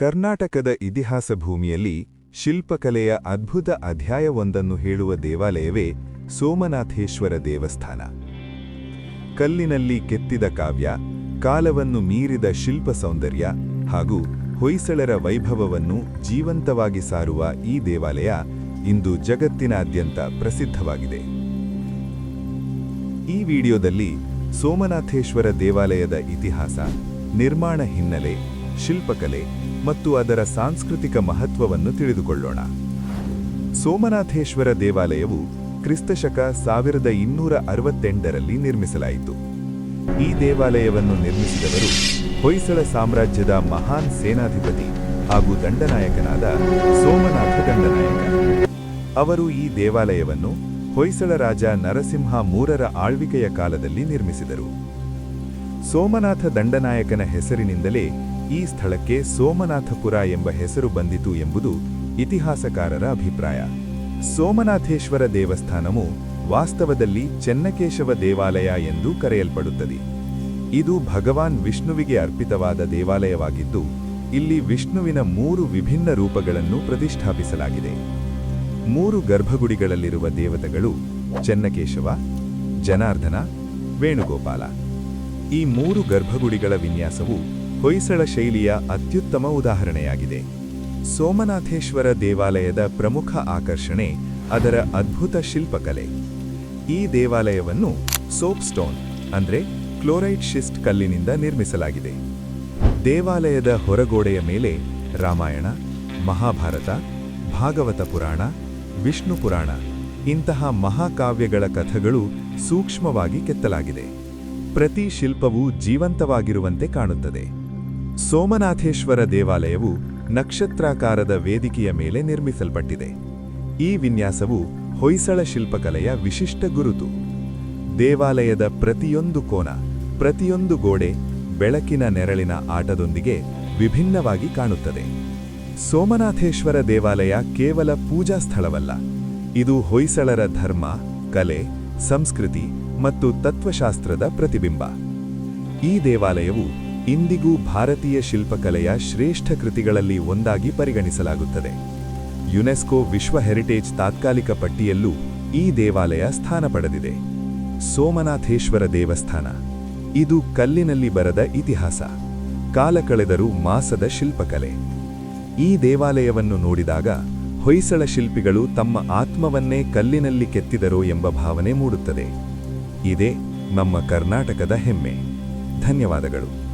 ಕರ್ನಾಟಕದ ಇತಿಹಾಸ ಭೂಮಿಯಲ್ಲಿ ಶಿಲ್ಪಕಲೆಯ ಅದ್ಭುತ ಅಧ್ಯಾಯವೊಂದನ್ನು ಹೇಳುವ ದೇವಾಲಯವೇ ಸೋಮನಾಥೇಶ್ವರ ದೇವಸ್ಥಾನ. ಕಲ್ಲಿನಲ್ಲಿ ಕೆತ್ತಿದ ಕಾವ್ಯ, ಕಾಲವನ್ನು ಮೀರಿದ ಶಿಲ್ಪ ಸೌಂದರ್ಯ ಹಾಗೂ ಹೊಯ್ಸಳರ ವೈಭವವನ್ನು ಜೀವಂತವಾಗಿ ಸಾರುವ ಈ ದೇವಾಲಯ ಇಂದು ಜಗತ್ತಿನಾದ್ಯಂತ ಪ್ರಸಿದ್ಧವಾಗಿದೆ. ಈ ವಿಡಿಯೋದಲ್ಲಿ ಸೋಮನಾಥೇಶ್ವರ ದೇವಾಲಯದ ಇತಿಹಾಸ, ನಿರ್ಮಾಣ ಹಿನ್ನೆಲೆ, ಶಿಲ್ಪಕಲೆ ಮತ್ತು ಅದರ ಸಾಂಸ್ಕೃತಿಕ ಮಹತ್ವವನ್ನು ತಿಳಿದುಕೊಳ್ಳೋಣ. ಸೋಮನಾಥೇಶ್ವರ ದೇವಾಲಯವು ಕ್ರಿಸ್ತಶಕ ಸಾವಿರದ ಇನ್ನೂರ ಅರವತ್ತೆಂಟರಲ್ಲಿ ನಿರ್ಮಿಸಲಾಯಿತು. ಈ ದೇವಾಲಯವನ್ನು ನಿರ್ಮಿಸಿದವರು ಹೊಯ್ಸಳ ಸಾಮ್ರಾಜ್ಯದ ಮಹಾನ್ ಸೇನಾಧಿಪತಿ ಹಾಗೂ ದಂಡನಾಯಕನಾದ ಸೋಮನಾಥ ದಂಡನಾಯಕ. ಅವರು ಈ ದೇವಾಲಯವನ್ನು ಹೊಯ್ಸಳ ರಾಜ ನರಸಿಂಹ ಮೂರರ ಆಳ್ವಿಕೆಯ ಕಾಲದಲ್ಲಿ ನಿರ್ಮಿಸಿದರು. ಸೋಮನಾಥ ದಂಡನಾಯಕನ ಹೆಸರಿನಿಂದಲೇ ಈ ಸ್ಥಳಕ್ಕೆ ಸೋಮನಾಥಪುರ ಎಂಬ ಹೆಸರು ಬಂದಿತು ಎಂಬುದು ಇತಿಹಾಸಕಾರರ ಅಭಿಪ್ರಾಯ. ಸೋಮನಾಥೇಶ್ವರ ದೇವಸ್ಥಾನವು ವಾಸ್ತವದಲ್ಲಿ ಚೆನ್ನಕೇಶವ ದೇವಾಲಯ ಎಂದು ಕರೆಯಲ್ಪಡುತ್ತದೆ. ಇದು ಭಗವಾನ್ ವಿಷ್ಣುವಿಗೆ ಅರ್ಪಿತವಾದ ದೇವಾಲಯವಾಗಿದ್ದು, ಇಲ್ಲಿ ವಿಷ್ಣುವಿನ ಮೂರು ವಿಭಿನ್ನ ರೂಪಗಳನ್ನು ಪ್ರತಿಷ್ಠಾಪಿಸಲಾಗಿದೆ. ಮೂರು ಗರ್ಭಗುಡಿಗಳಲ್ಲಿರುವ ದೇವತೆಗಳು ಚೆನ್ನಕೇಶವ, ಜನಾರ್ದನ, ವೇಣುಗೋಪಾಲ. ಈ ಮೂರು ಗರ್ಭಗುಡಿಗಳ ವಿನ್ಯಾಸವು ಹೊಯ್ಸಳ ಶೈಲಿಯ ಅತ್ಯುತ್ತಮ ಉದಾಹರಣೆಯಾಗಿದೆ. ಸೋಮನಾಥೇಶ್ವರ ದೇವಾಲಯದ ಪ್ರಮುಖ ಆಕರ್ಷಣೆ ಅದರ ಅದ್ಭುತ ಶಿಲ್ಪಕಲೆ. ಈ ದೇವಾಲಯವನ್ನು ಸೋಪ್ ಸ್ಟೋನ್ ಅಂದರೆ ಕ್ಲೋರೈಡ್ ಶಿಸ್ಟ್ ಕಲ್ಲಿನಿಂದ ನಿರ್ಮಿಸಲಾಗಿದೆ. ದೇವಾಲಯದ ಹೊರಗೋಡೆಯ ಮೇಲೆ ರಾಮಾಯಣ, ಮಹಾಭಾರತ, ಭಾಗವತ ಪುರಾಣ, ವಿಷ್ಣು ಪುರಾಣ ಇಂತಹ ಮಹಾಕಾವ್ಯಗಳ ಕಥಗಳು ಸೂಕ್ಷ್ಮವಾಗಿ ಕೆತ್ತಲಾಗಿದೆ. ಪ್ರತಿ ಶಿಲ್ಪವೂ ಜೀವಂತವಾಗಿರುವಂತೆ ಕಾಣುತ್ತದೆ. ಸೋಮನಾಥೇಶ್ವರ ದೇವಾಲಯವು ನಕ್ಷತ್ರಾಕಾರದ ವೇದಿಕೆಯ ಮೇಲೆ ನಿರ್ಮಿಸಲ್ಪಟ್ಟಿದೆ. ಈ ವಿನ್ಯಾಸವು ಹೊಯ್ಸಳ ಶಿಲ್ಪಕಲೆಯ ವಿಶಿಷ್ಟ ಗುರುತು. ದೇವಾಲಯದ ಪ್ರತಿಯೊಂದು ಕೋನ, ಪ್ರತಿಯೊಂದು ಗೋಡೆ, ಬೆಳಕಿನ ನೆರಳಿನ ಆಟದೊಂದಿಗೆ ವಿಭಿನ್ನವಾಗಿ ಕಾಣುತ್ತದೆ. ಸೋಮನಾಥೇಶ್ವರ ದೇವಾಲಯ ಕೇವಲ ಪೂಜಾ ಸ್ಥಳವಲ್ಲ. ಇದು ಹೊಯ್ಸಳರ ಧರ್ಮ, ಕಲೆ, ಸಂಸ್ಕೃತಿ ಮತ್ತು ತತ್ವಶಾಸ್ತ್ರದ ಪ್ರತಿಬಿಂಬ. ಈ ದೇವಾಲಯವು ಇಂದಿಗೂ ಭಾರತೀಯ ಶಿಲ್ಪಕಲೆಯ ಶ್ರೇಷ್ಠ ಕೃತಿಗಳಲ್ಲಿ ಒಂದಾಗಿ ಪರಿಗಣಿಸಲಾಗುತ್ತದೆ. ಯುನೆಸ್ಕೋ ವಿಶ್ವ ಹೆರಿಟೇಜ್ ತಾತ್ಕಾಲಿಕ ಪಟ್ಟಿಯಲ್ಲೂ ಈ ದೇವಾಲಯ ಸ್ಥಾನ ಪಡೆದಿದೆ. ಸೋಮನಾಥೇಶ್ವರ ದೇವಸ್ಥಾನ. ಇದು ಕಲ್ಲಿನಲ್ಲಿ ಬರದ ಇತಿಹಾಸ. ಕಾಲ ಕಳೆದರೂ ಮಾಸದ ಶಿಲ್ಪಕಲೆ. ಈ ದೇವಾಲಯವನ್ನು ನೋಡಿದಾಗ ಹೊಯ್ಸಳ ಶಿಲ್ಪಿಗಳು ತಮ್ಮ ಆತ್ಮವನ್ನೇ ಕಲ್ಲಿನಲ್ಲಿ ಕೆತ್ತಿದರೋ ಎಂಬ ಭಾವನೆ ಮೂಡುತ್ತದೆ. ಇದೇ ನಮ್ಮ ಕರ್ನಾಟಕದ ಹೆಮ್ಮೆ. ಧನ್ಯವಾದಗಳು.